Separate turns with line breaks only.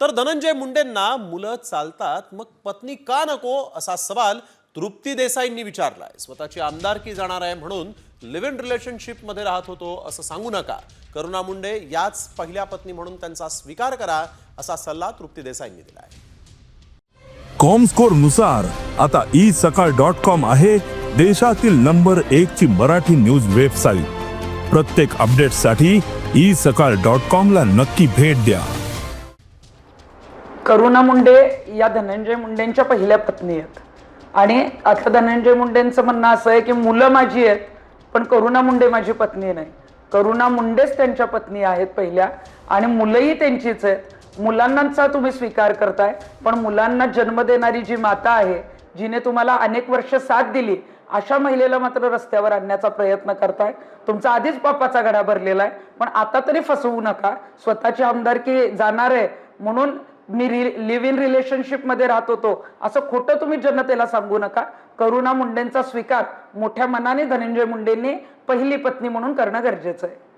तर धनंजय मुंडेंना मुलं चालतात मग पत्नी का नको असा सवाल तृप्ती देसाईंनी विचारलाय. स्वतःची आमदारकी जाणार आहे म्हणून लिव्ह इन रिलेशनशिपमध्ये राहत होतो असं सांगू नका. करुणा मुंडे याच पहिल्या पत्नी म्हणून त्यांचा स्वीकार करा असा सल्ला तृप्ती देसाईंनी दिलाय.
कॉमस्कोरनुसार आता ई सकाळ डॉट कॉम आहे देशातील नंबर एक ची मराठी न्यूज वेबसाईट. प्रत्येक अपडेटसाठी ई सकाळ डॉट कॉम ला नक्की भेट द्या.
करुणा मुंडे या धनंजय मुंडेंच्या पहिल्या पत्नी आहेत. आणि आता धनंजय मुंडेंचं म्हणणं असं आहे की मुलं माझी आहेत पण करुणा मुंडे माझी पत्नी नाही. करुणा मुंडेच त्यांच्या पत्नी आहेत पहिल्या आणि मुलंही त्यांचीच आहेत. मुलांनाचा तुम्ही स्वीकार करताय पण मुलांना जन्म देणारी जी माता आहे जिने तुम्हाला अनेक वर्ष साथ दिली अशा महिलेला मात्र रस्त्यावर आणण्याचा प्रयत्न करताय. तुमचा आधीच पापाचा घडा भरलेला आहे पण आता तरी फसवू नका. स्वतःची आमदारकी जाणार आहे म्हणून मी लिव्ह इन रिलेशनशिपमध्ये राहत होतो. असं खोटं तुम्ही जनतेला सांगू नका. करुणा मुंडेंचा स्वीकार मोठ्या मनाने धनंजय मुंडेंनी पहिली पत्नी म्हणून करणं गरजेचं आहे.